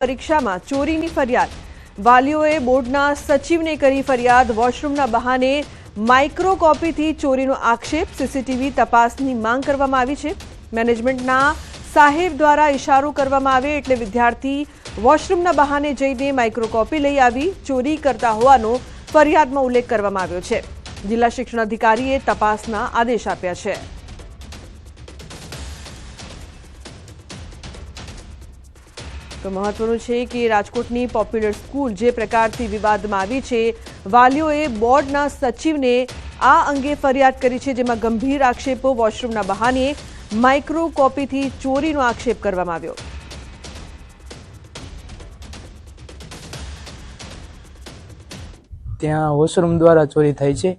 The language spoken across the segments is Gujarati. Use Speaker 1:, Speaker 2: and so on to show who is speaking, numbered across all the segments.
Speaker 1: પરીક્ષામાં ચોરીની ફરિયાદ. વાલીઓએ બોર્ડના સચિવને કરી ફરિયાદ. વોશરૂમના બહાને માઇક્રો કોપીથી ચોરીનો આક્ષેપ. સીસીટીવી તપાસની માંગ કરવામાં આવી છે. મેનેજમેન્ટના સાહેબ દ્વારા ઇશારો કરવામાં આવે એટલે વિદ્યાર્થી વોશરૂમના બહાને જઈને માઇક્રો કોપી લઈ આવી, ચોરી કરતા હોવાનો ફરિયાદમાં ઉલ્લેખ કરવામાં આવ્યો છે. જિલ્લા શિક્ષણ અધિકારીએ તપાસના આદેશ આપ્યા છે. તો મહત્વનું છે કે રાજકોટની પોપ્યુલર સ્કૂલ જે પ્રકારથી વિવાદમાં આવી છે, વાલીઓએ બોર્ડના સચિવને આ અંગે ફરિયાદ કરી છે, જેમાં ગંભીર આક્ષેપો, વોશરૂમના બહાને માઇક્રો કોપીથી ચોરીનો આક્ષેપ કરવામાં આવ્યો.
Speaker 2: ત્યાં વોશરૂમ દ્વારા ચોરી થાય છે.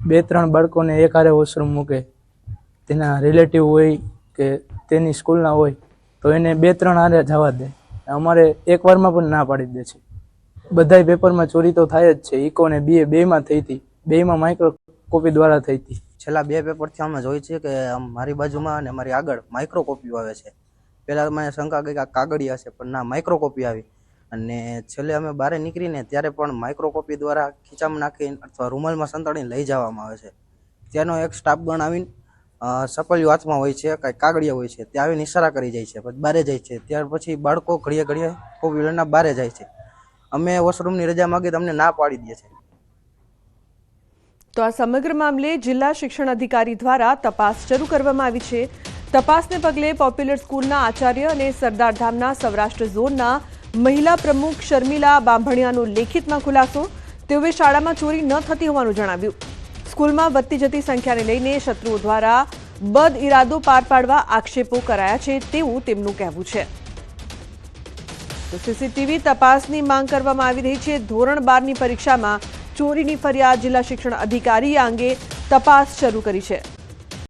Speaker 2: બે ત્રણ બાળકોને એક હારે વોશરૂમ મૂકે. તેના રિલેટિવ હોય કે તેની સ્કૂલના હોય, તો એને બે ત્રણ હારે જવા દે. અમારે એક વારમાં પણ ના પાડી દે છે. બધાય પેપરમાં ચોરી તો થાય જ છે. ઇકો ને બીએ બેમાં થઈ હતી. બેમાં માઇક્રો કોપી દ્વારા થઈ હતી.
Speaker 3: છેલ્લા બે પેપરથી અમે જોઈ છે કે મારી બાજુમાં અને મારી આગળ માઇક્રો કોપીઓ આવે છે. પહેલાં મને શંકા ગઈ કે કાગળિયા છે પણ ના માઇક્રો કોપી આવી. અને છેલ્લે અમે બહાર નીકળીને ત્યારે પણ માઇક્રો કોપી દ્વારા ખીચામાં નાખીને અથવા રૂમાલમાં સંતાડીને લઈ જવામાં આવે છે. ત્યાંનો એક સ્ટાફ અ, સપલિયું હાથમાં હોય છે, કાંઈ કાગળિયા હોય છે ત્યાં આવીને ઇશારા કરી જાય છે, પછી બારે જાય છે. ત્યાર પછી બાળકો ઘડીએ ઘડીએ લઈને બારે જાય છે. અમે વોશરૂમની રજા માગી તમને ના પાડી દે છે.
Speaker 1: તો આ સમગ્ર મામલે જિલ્લા શિક્ષણ અધિકારી દ્વારા તપાસ શરૂ કરવામાં આવી છે. તપાસને પગલે પોપ્યુલર સ્કૂલના આચાર્ય અને સરદારધામના સૌરાષ્ટ્ર ઝોનના મહિલા પ્રમુખ શર્મિલા બાંભણિયાનો લેખિતમાં ખુલાસો. તેઓએ શાળામાં ચોરી ન થતી હોવાનું જણાવ્યું. સ્કૂલમાં વધતી જતી સંખ્યાને લઈને શત્રુઓ દ્વારા બદ ઇરાદો પાર પાડવા આક્ષેપો કરાયા છે તેવું તેમનું કહેવું છે. સીસીટીવી તપાસની માંગ કરવામાં આવી રહી છે. ધોરણ બારની પરીક્ષામાં ચોરીની ફરિયાદ જિલ્લા શિક્ષણ અધિકારીએ આ અંગે તપાસ શરૂ કરી છે.